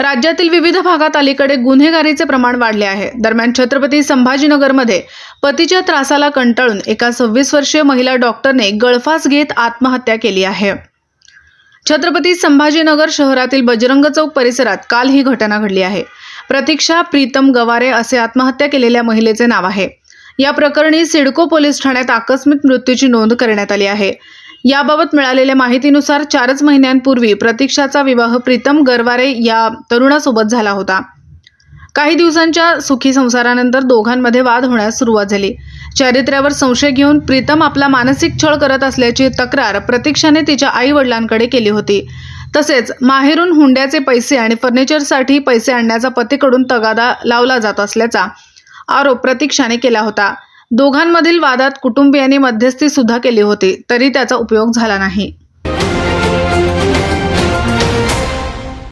राज्यातील विविध भागात अलीकडे गुन्हेगारीचे प्रमाण वाढले आहे. दरम्यान छत्रपती संभाजीनगरमध्ये पतीच्या त्रासाला कंटाळून एका सव्वीस वर्षीय महिला डॉक्टरने गळफास घेत आत्महत्या केली आहे. छत्रपती संभाजीनगर शहरातील बजरंग चौक परिसरात काल ही घटना घडली आहे. प्रतीक्षा प्रीतम गवारे असे आत्महत्या केलेल्या महिलेचे नाव आहे. या प्रकरणी सिडको पोलीस ठाण्यात आकस्मिक मृत्यूची नोंद करण्यात आली आहे. याबाबत मिळालेल्या माहितीनुसार चारच महिन्यांपूर्वी प्रतीक्षाचा विवाह प्रीतम गरवारे या तरुणासोबत झाला होता. काही दिवसांच्या सुखी संसारानंतर दोघांमध्ये वाद होण्यास सुरुवात झाली. चारित्र्यावर संशय घेऊन प्रीतम आपला मानसिक छळ करत असल्याची तक्रार प्रतीक्षाने तिच्या आई वडिलांकडे केली होती. तसेच माहेरून हुंड्याचे पैसे आणि फर्निचरसाठी पैसे आणण्याचा पतीकडून तगादा लावला जात असल्याचा आरोप प्रतीक्षाने केला होता. दोघांमधील वादात कुटुंबियांनी मध्यस्थी सुद्धा केली होती तरी त्याचा उपयोग झाला नाही.